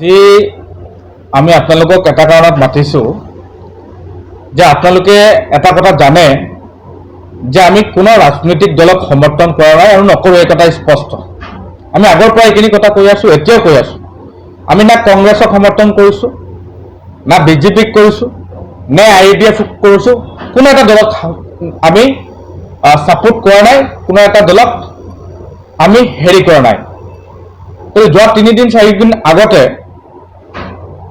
আজি আমি আপোনালোকক এটা কাৰণত মাতিছোঁ যে আপোনালোকে এটা কথা জানে যে আমি কোনো ৰাজনৈতিক দলক সমৰ্থন কৰা নাই আৰু নকৰোঁ, এই কথা স্পষ্ট। আমি আগৰ পৰা এইখিনি কথা কৈ আছোঁ, এতিয়াও কৈ আছোঁ। আমি না কংগ্ৰেছক সমৰ্থন কৰিছোঁ, না বিজেপিক কৰিছোঁ, নে আই ডি এফক কৰিছোঁ, কোনো এটা দলক আমি ছাপোৰ্ট কৰা নাই, কোনো এটা দলক আমি হেৰি কৰা নাই। যোৱা তিনিদিন, চাৰিদিন আগতে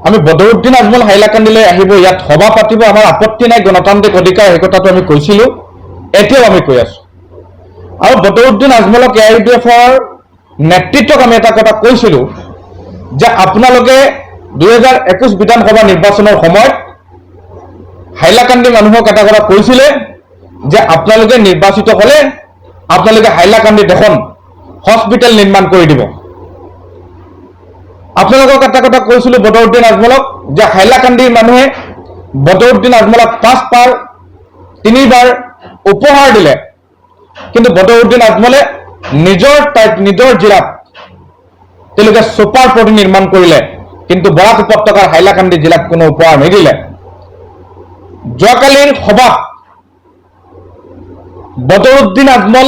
আমি বদৰুদ্দিন আজমল হাইলাকান্দিলৈ আহিব, ইয়াত সভা পাতিব, আমাৰ আপত্তি নাই, গণতান্ত্ৰিক অধিকাৰ, সেই কথাটো আমি কৈছিলোঁ। এতিয়াও আমি কৈ আছোঁ। আৰু বদৰুদ্দিন আজমলক এ আই ডি এফৰ নেতৃত্বক আমি এটা কথা কৈছিলোঁ, যে আপোনালোকে দুহেজাৰ একৈছ বিধানসভা নিৰ্বাচনৰ সময়ত হাইলাকান্দি মানুহক এটা কথা কৈছিলে, যে আপোনালোকে নিৰ্বাচিত হ'লে আপোনালোকে হাইলাকান্দিত এখন হস্পিটেল নিৰ্মাণ কৰি দিব। আপোনালোকক এটা কথা কৈছিলোঁ বদৰুদ্দিন আজমলক যে হাইলাকান্দিৰ মানুহে বদৰুদ্দিন আজমলক পাঁচবাৰ, তিনিবাৰ উপহাৰ দিলে। কিন্তু বদৰুদ্দিন আজমলে নিজৰ নিজৰ জিলাত তেওঁলোকে ছুপাৰ প্ৰতি নিৰ্মাণ কৰিলে। কিন্তু বৰাক উপত্যকাৰ হাইলাকান্দি জিলাত কোনো উপহাৰ নিদিলে। যোৱাকালিৰ সভাত বদৰুদ্দিন আজমল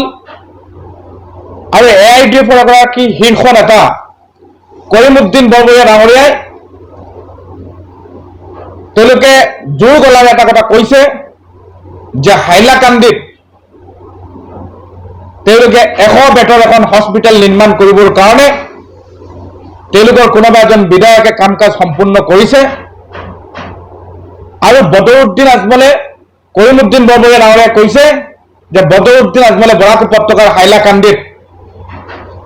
আৰু এ আই ডি এফৰ এগৰাকী শীৰ্ষ নেতা কৰিমুদ্দিন বৰবৰীয়া ডাঙৰীয়াই তেওঁলোকে জোৰ গলাৰে এটা কথা কৈছে যে হাইলাকান্দিত তেওঁলোকে এশ বেটৰ এখন হস্পিটেল নিৰ্মাণ কৰিবৰ কাৰণে তেওঁলোকৰ কোনোবা এজন বিধায়কে কাম কাজ সম্পূৰ্ণ কৰিছে। আৰু বদৰুদ্দিন আজমলে কৰিমুদ্দিন বৰবৰীয়া ডাঙৰীয়াই কৈছে যে বদৰুদ্দিন আজমলে বৰাক উপত্যকাৰ হাইলাকান্দিত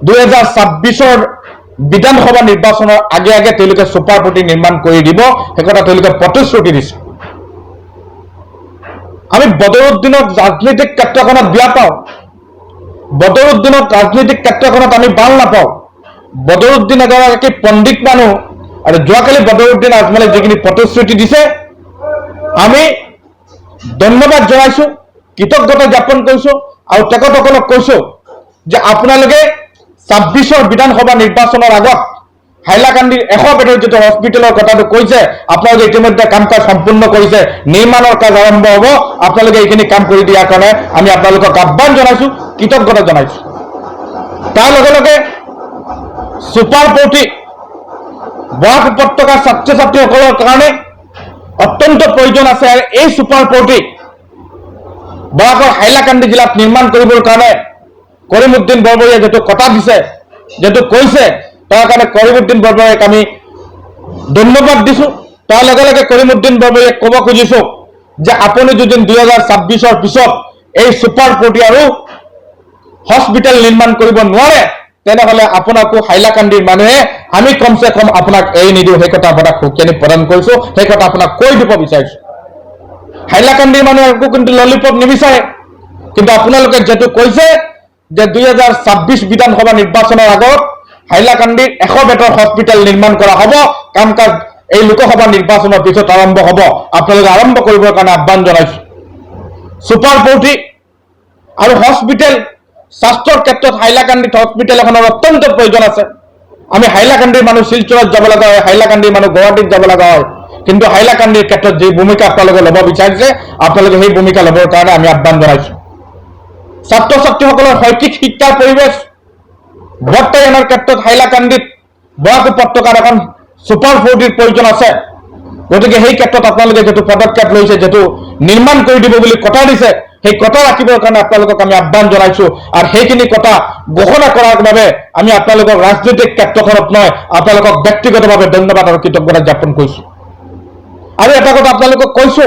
দুহেজাৰ ছাব্বিছৰ বিধানসভা নিৰ্বাচনৰ আগে আগে তেওঁলোকে ছুপাৰ প্ৰতি নিৰ্মাণ দিব সেই কথা তেওঁলোকে দিছে। আমি বদৰুদ্দিনক ৰাজনৈতিক ক্ষেত্ৰখনত বেয়া পাওঁ। বদৰুদ্দিনক ৰাজনৈতিক ক্ষেত্ৰখনত আমি ভালো নাপাওঁ। বদৰুদ্দিন এগৰাকী পণ্ডিত মানুহ আৰু যোৱাকালি বদৰুদ্দিন আজমলে যিখিনি প্ৰতিশ্ৰুতি দিছে, আমি ধন্যবাদ জনাইছো, কৃতজ্ঞতা জ্ঞাপন কৰিছো আৰু তেখেতসকলক কৈছো যে আপোনালোকে ছাব্বিছৰ বিধানসভা নিৰ্বাচনৰ আগত হাইলাকান্দিৰ এশ বেডৰ যিটো হস্পিটেলৰ কথাটো কৈছে। আপোনালোকে ইতিমধ্যে কাম কাজ সম্পূৰ্ণ কৰিছে। নিৰ্মাণৰ কাজ আৰম্ভ হ'ব। আপোনালোকে এইখিনি কাম কৰি দিয়াৰ কাৰণে আমি আপোনালোকক আহ্বান জনাইছো, কৃতজ্ঞতা জনাইছো। তাৰ লগে লগে ছুপাৰ পৌৰ্টি বৰাক উপত্যকাৰ ছাত্ৰ ছাত্ৰীসকলৰ কাৰণে অত্যন্ত প্ৰয়োজন আছে আৰু এই ছুপাৰ পৌৰ্টি বৰাকৰ হাইলাকান্দি জিলাত নিৰ্মাণ কৰিবৰ কাৰণে কৰিমুদ্দিন বৰবৰীয়াই যিটো কথা দিছে যিটো কৈছে, তাৰ কাৰণে কৰিমুদ্দিন বৰবৰীয়াক আমি ধন্যবাদ দিছো। তাৰ লগে লগে কৰিমুদ্দিন বৰবৰীয়াক ক'ব খুজিছো যে আপুনি যদি দুহেজাৰ ছাব্বিছৰ পিছত এই ছুপাৰ পৰ্টি আৰু হস্পিটেল নিৰ্মাণ কৰিব নোৱাৰে, তেনেহলে আপোনাকো হাইলাকান্দিৰ মানুহে আমি কমচে কম আপোনাক এৰি নিদিওঁ। সেই কথা আপোনাক সুখেনি প্ৰদান কৰিছো। সেই কথা আপোনাক কৈ দিব বিচাৰিছো। হাইলাকান্দিৰ মানুহে একো কিন্তু ললিপপ নিবিচাৰে। কিন্তু আপোনালোকে যিটো কৈছে যে দুহেজাৰ ছাব্বিছ বিধানসভা নিৰ্বাচনৰ আগত হাইলাকান্দিৰ এশ বেটৰ হস্পিটেল নিৰ্মাণ কৰা হ'ব কাম কাজ এই লোকসভা নিৰ্বাচনৰ পিছত আৰম্ভ হ'ব। আপোনালোকে আৰম্ভ কৰিবৰ কাৰণে আহ্বান জনাইছো। ছুপাৰ পৌৰ্টি আৰু হস্পিটেল, স্বাস্থ্যৰ ক্ষেত্ৰত হাইলাকান্দিত হস্পিটেল এখনৰ অত্যন্ত প্ৰয়োজন আছে। আমি হাইলাকান্দিৰ মানুহ শিলচৰত যাব লগা হয়, হাইলাকান্দিৰ মানুহ গুৱাহাটীত যাব লগা হয়। কিন্তু হাইলাকান্দিৰ ক্ষেত্ৰত যি ভূমিকা আপোনালোকে ল'ব বিচাৰিছে, আপোনালোকে সেই ভূমিকা ল'বৰ কাৰণে আমি আহ্বান জনাইছো। ছাত্ৰ ছাত্ৰীসকলৰ শৈক্ষিক শিক্ষাৰ পৰিৱেশ বৰ্তায়নৰ ক্ষেত্ৰত হাইলাকান্দিত বৰাক উপত্যকাৰ এখন ছুপাৰ ফৰ্টিৰ প্ৰয়োজন আছে। গতিকে সেই ক্ষেত্ৰত আপোনালোকে যিটো পদক্ষেপ লৈছে, যিটো নিৰ্মাণ কৰি দিব কথা দিছে, সেই কথা ৰাখিবৰ কাৰণে আপোনালোকক আমি আহ্বান জনাইছো। আৰু সেইখিনি কথা ঘোষণা কৰাৰ বাবে আমি আপোনালোকক ৰাজনৈতিক ক্ষেত্ৰখনত নহয় আপোনালোকক ব্যক্তিগতভাৱে ধন্যবাদ আৰু কৃতজ্ঞতা জ্ঞাপন কৰিছো। আৰু এটা কথা আপোনালোকক কৈছো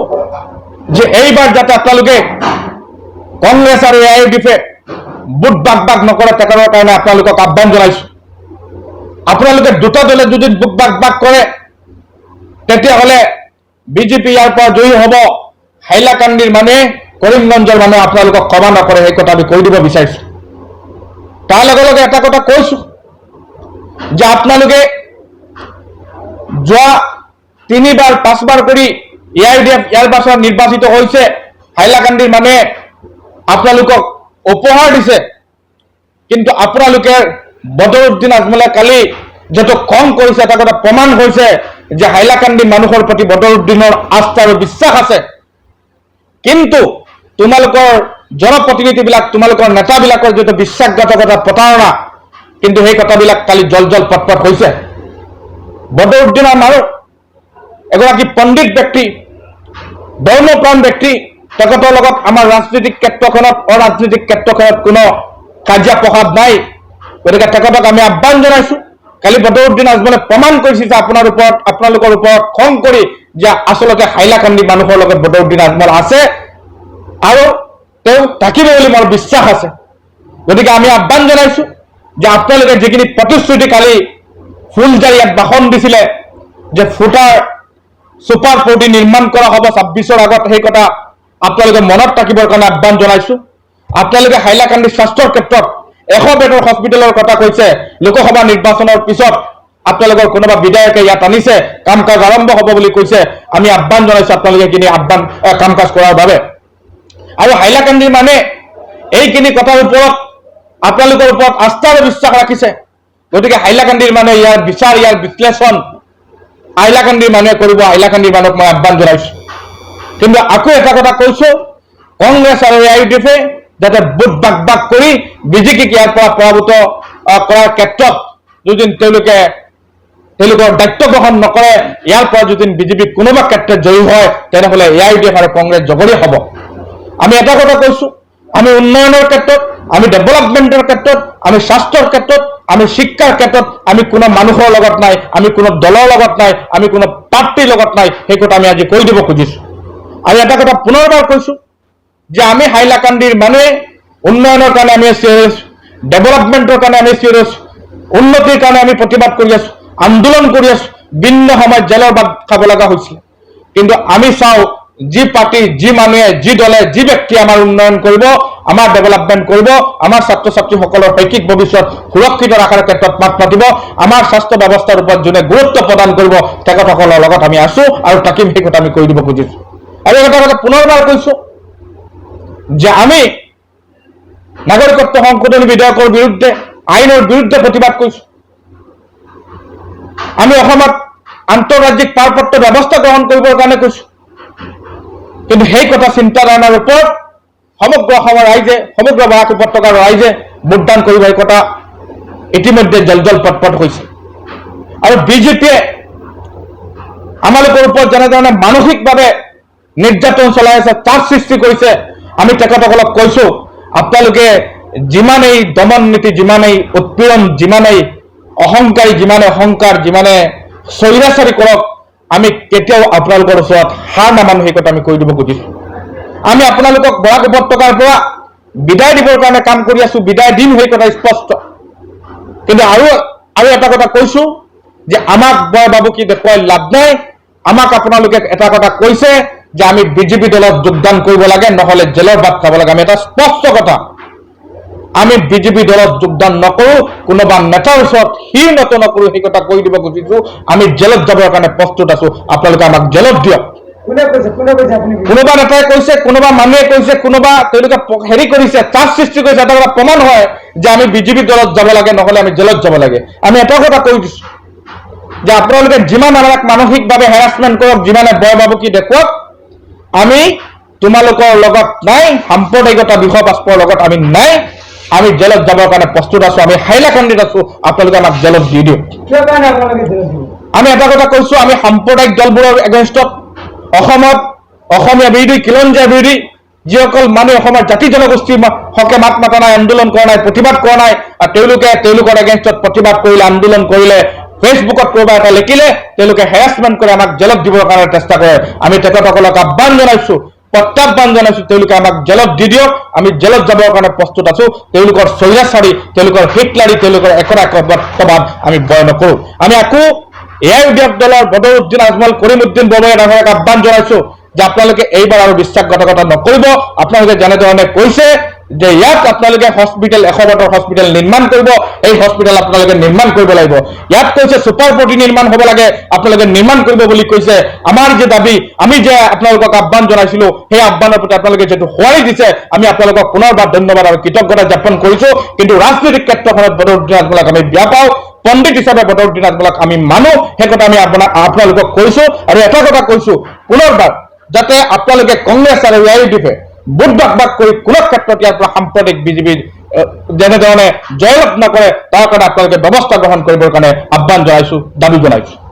যে এইবাৰ যাতে আপোনালোকে কংগ্ৰেছ আৰু এ আই ডি এফে বুট বাগ বাগ নকৰে তেখেতৰ কাৰণে আপোনালোকক আহ্বান জনাইছো। আপোনালোকে দুটা দলে যদি বুট বাগ বাগ কৰে তেতিয়াহ'লে বিজেপি ইয়াৰ জয়ী হ'ব। হাইলাকান্দিৰ মানুহে কৰিমগঞ্জৰ মানুহে আপোনালোকক ক্ষমা নকৰে সেই কথা আমি কৈ দিব বিচাৰিছো। তাৰ লগে লগে এটা কথা কৈছো যে আপোনালোকে যোৱা তিনিবাৰ, পাঁচবাৰ কৰি এ আই ডি এফ ইয়াৰ পাছত নিৰ্বাচিত হৈছে, হাইলাকান্দিৰ মানুহে আপোনালোকক উপহাৰ দিছে। কিন্তু আপোনালোকে বদৰুদ্দিন আজমলে কালি যিহেতু খং কৰিছে এটা কথা প্ৰমাণ হৈছে যে হাইলাকান্দি মানুহৰ প্ৰতি বদৰুদ্দিনৰ আস্থা আৰু বিশ্বাস আছে। কিন্তু তোমালোকৰ জনপ্ৰতিনিধিবিলাক, তোমালোকৰ নেতাবিলাকৰ যিটো বিশ্বাসঘাতকতা প্ৰতাৰণা, কিন্তু সেই কথাবিলাক কালি জল জল পট পট হৈছে। বদৰুদ্দিনৰ মানুহ, এগৰাকী পণ্ডিত ব্যক্তি, ধৰ্মপ্ৰাণ ব্যক্তি তেখেতৰ লগত আমাৰ ৰাজনৈতিক ক্ষেত্ৰখনত, অৰাজনৈতিক ক্ষেত্ৰখনত কোনো কাজিয়া প্ৰসাদ নাই। গতিকে তেখেতক আমি আহ্বান জনাইছো। কালি বদৰুদ্দিন আজমলে প্ৰমাণ কৰিছে যে আপোনাৰ ওপৰত, আপোনালোকৰ ওপৰত খং কৰি যে আচলতে হাইলাকান্দি মানুহৰ লগত বদৰুদ্দিন আজমল আছে আৰু তেওঁ থাকিব বুলি মোৰ বিশ্বাস আছে। গতিকে আমি আহ্বান জনাইছো যে আপোনালোকে যিখিনি প্ৰতিশ্ৰুতি কালি ফুলজাৰিয়াত ভাষণ দিছিলে, যে ফুটাৰ ছুপাৰ ফৰ্টি নিৰ্মাণ কৰা হ'ব ছাব্বিছৰ আগত, সেই কথা আপোনালোকে মনত ৰাখিবৰ কাৰণে আহ্বান জনাইছো। আপোনালোকে হাইলাকান্দি স্বাস্থ্যৰ ক্ষেত্ৰত এশ বেডৰ হস্পিটেলৰ কথা কৈছে, লোকসভা নিৰ্বাচনৰ পিছত আপোনালোকৰ কোনোবা বিধায়কে ইয়াত আনিছে কাম কাজ আৰম্ভ হ'ব বুলি কৈছে, আমি আহ্বান জনাইছো আপোনালোকে এইখিনি আহ্বান কাম কাজ কৰাৰ বাবে। আৰু হাইলাকান্দিৰ মানে এইখিনি কথাৰ ওপৰত আপোনালোকৰ ওপৰত আস্থা আৰু বিশ্বাস ৰাখিছে। গতিকে হাইলাকান্দিৰ মানে ইয়াৰ বিচাৰ, ইয়াৰ বিশ্লেষণ হাইলাকান্দিৰ মানুহে কৰিব, হাইলাকান্দিৰ মানুহক মই আহ্বান জনাইছো। কিন্তু আকৌ এটা কথা কৈছো, কংগ্ৰেছ আৰু এ আই ডি এফে যাতে বুট বাক বাক কৰি বিজেপিক ইয়াৰ পৰা পৰাভূত কৰাৰ ক্ষেত্ৰত যদি তেওঁলোকে তেওঁলোকৰ দায়িত্ব গ্ৰহণ নকৰে, ইয়াৰ পৰা যদি বিজেপি কোনোবা ক্ষেত্ৰত জয়ী হয়, তেনেহলে এ আই ডি এফ আৰু কংগ্ৰেছ জগৰীয়া হ'ব। আমি এটা কথা কৈছো, আমি উন্নয়নৰ ক্ষেত্ৰত, আমি ডেভেলপমেণ্টৰ ক্ষেত্ৰত, আমি স্বাস্থ্যৰ ক্ষেত্ৰত, আমি শিক্ষাৰ ক্ষেত্ৰত, আমি কোনো মানুহৰ লগত নাই, আমি কোনো দলৰ লগত নাই, আমি কোনো পাৰ্টিৰ লগত নাই, সেই কথা আমি আজি কৈ দিব খুজিছো। আৰু এটা কথা পুনৰবাৰ কৈছো যে আমি হাইলাকান্দিৰ মানুহে, উন্নয়নৰ কাৰণে আমি চিৰিয়াছ ডেভেলপমেণ্টৰ কাৰণে আমি চিৰিয়াছ উন্নতিৰ কাৰণে আমি প্ৰতিবাদ কৰি আছো, আন্দোলন কৰি আছো, ভিন্ন সময়ত জেলৰ বাদ খাব লগা হৈছিল। কিন্তু আমি চাওঁ, যি পাৰ্টি, যি মানুহে, যি দলে, যি ব্যক্তিয়ে আমাৰ উন্নয়ন কৰিব, আমাৰ ডেভেলপমেণ্ট কৰিব, আমাৰ ছাত্ৰ ছাত্ৰীসকলৰ শৈক্ষিক ভৱিষ্যত সুৰক্ষিত ৰখাৰ ক্ষেত্ৰত মাত মাতিব, আমাৰ স্বাস্থ্য ব্যৱস্থাৰ ওপৰত যোনে গুৰুত্ব প্ৰদান কৰিব, তেখেতসকলৰ লগত আমি আছো আৰু থাকিম সেই কথা আমি কৈ দিব খুজিছো। এটা কথা পুনৰবাৰ কৈছো যে আমি নাগৰিকত্ব সংশোধনী বিধেয়কৰ বিৰুদ্ধে আইনৰ বিৰুদ্ধে প্ৰতিবাদ কৰিছো আমি অসমত আন্তঃৰাজ্যিক পাৰপত্ৰ ব্যৱস্থা গ্ৰহণ কৰিবৰ কাৰণে কৈছো কিন্তু সেই কথা চিন্তাধাৰণাৰ ওপৰত সমগ্ৰ অসমৰ ৰাইজে, সমগ্ৰ বৰাক উপত্যকাৰ ৰাইজে ভোটদান কৰিব এই কথা ইতিমধ্যে জল জল পটপট হৈছে। আৰু বিজেপিয়ে আমালোকৰ ওপৰত যেনেধৰণে মানসিকভাৱে নিৰ্যাতন চলাই আছে চাপ সৃষ্টি কৰিছে। আমি তেখেতসকলক কৈছো, আপোনালোকে যিমানেই দমন নীতি, যিমানেই উৎপীড়ন, যিমানেই অহংকাৰী, যিমানে অহংকাৰ, যিমানে স্বৈৰাচাৰী কৰক, আমি কেতিয়াও আপোনালোকৰ ওচৰত হাৰ নামানো, সেই কথা আমি কৈ দিব খুজিছো। আমি আপোনালোকক বৰাক উপত্যকাৰ পৰা বিদায় দিবৰ কাৰণে কাম কৰি আছো, বিদায় দিম, সেই কথা স্পষ্ট। কিন্তু আৰু আৰু এটা কথা কৈছো, যে আমাক বয় বাবু কি দেখুৱাই লাভ নাই, আমাক আপোনালোকে এটা কথা কৈছে যে আমি বিজেপি দলত যোগদান কৰিব লাগে নহলে জেলৰ বাট খাব লাগে। আমি এটা স্পষ্ট কথা। আমি বিজেপি দলত যোগদান নকৰো কোনোবা নেতাৰ ওচৰত শিৰ নত নকৰো সেই কথা কৈ দিব খুজিছো। আমি জেলত যাবৰ কাৰণে প্ৰস্তুত আছো। আপোনালোকে আমাক জেলত দিয়ক। কোনোবা নেতাই কৈছে কোনোবা মানুহে কৈছে কোনোবা তেওঁলোকে হেৰি কৰিছে চাপ সৃষ্টি কৰিছে এটা কথা প্ৰমাণ হয় যে আমি বিজেপি দলত যাব লাগে নহলে আমি জেলত যাব লাগে। আমি এটা কথা কৈ দিছো। যে আপোনালোকে যিমান আমাক মানসিকভাৱে হেৰাচমেণ্ট কৰক যিমানে বয় বাবুকি দেখুৱাওক আমি তোমালোকৰ লগত নাই সাম্প্ৰদায়িকতা বিষয়বাস্পৰ লগত আমি নাই। আমি জেলত যাবৰ কাৰণে প্ৰস্তুত আছো আমি হাইলাকান্দিত আছো। আপোনালোকে আমাক জেলত দি দিয়ক। আমি এটা কথা কৈছো আমি সাম্প্ৰদায়িক দলবোৰৰ এগেইনষ্টত অসমত অসমীয়া বিৰোধী খিলঞ্জীয়া বিৰোধী যিসকল মানুহে অসমৰ জাতি জনগোষ্ঠীৰ হকে মাত মাতা নাই আন্দোলন কৰা নাই প্ৰতিবাদ কৰা নাই আৰু তেওঁলোকে তেওঁলোকৰ এগেইনষ্টত প্ৰতিবাদ কৰিলে আন্দোলন কৰিলে ফেচবুকত কোনোবা এটা লিখিলে তেওঁলোকে হেৰাচমেণ্ট কৰি, আমাক জেলত দিবৰ কাৰণে চেষ্টা কৰে। আমি তেখেতসকলক আহ্বান জনাইছো, প্ৰত্যাহ্বান জনাইছো, তেওঁলোকে আমাক জেলত দি দিয়ক। আমি জেলত যাবৰ কাৰণে প্ৰস্তুত আছো। তেওঁলোকৰ স্বৈৰাচাৰী, তেওঁলোকৰ হিটলাৰী, তেওঁলোকৰ একৰা প্ৰবাদ আমি বয় নকৰো। আমি আকৌ এআই উদ্যোগ দলৰ বদৰুদ্দিন আজমল, কৰিমুদ্দিন বৰবৰীয়া ডাঙৰীয়াক আহ্বান জনাইছো যে আপোনালোকে এইবাৰ আৰু বিশ্বাসঘাতকতা নকৰিব। আপোনালোকে যেনেধৰণে কৈছে যে ইয়াত আপোনালোকে হস্পিটেল, এশ বেডৰ হস্পিটেল নিৰ্মাণ কৰিব। এই হস্পিটেল আপোনালোকে নিৰ্মাণ কৰিব ইয়াত কৈছে ছুপাৰ বডি নিৰ্মাণ হ'ব লাগে, আপোনালোকে নিৰ্মাণ কৰিব বুলি কৈছে। আমাৰ যে দাবি, আমি যে আপোনালোকক আহ্বান জনাইছিলো, সেই আহ্বানৰ প্ৰতি আপোনালোকে যিটো সোঁৱৰি দিছে, আমি আপোনালোকক পুনৰবাৰ ধন্যবাদ আৰু কৃতজ্ঞতা জ্ঞাপন কৰিছো। কিন্তু ৰাজনৈতিক ক্ষেত্ৰখনত বদৰুদ্দিন আজমলক আমি বেয়া পাওঁ, পণ্ডিত হিচাপে বদৰুদ্দিন আজমলক আমি মানো, সেই কথা আমি আপোনাক আপোনালোকক কৈছো আৰু এটা কথা কৈছো, পুনৰবাৰ, যাতে আপোনালোকে কংগ্ৰেছ আৰু এ আই ডি বুট বাক বাক কৰি কোনো ক্ষেত্ৰত ইয়াৰ পৰা সাম্প্ৰদায়িক বিজেপিৰ যেনে ধৰণে জয়লাভ নকৰে, তাৰ কাৰণে আপোনালোকে ব্যৱস্থা গ্ৰহণ কৰিবৰ কাৰণে আহ্বান জনাইছো, দাবি জনাইছো।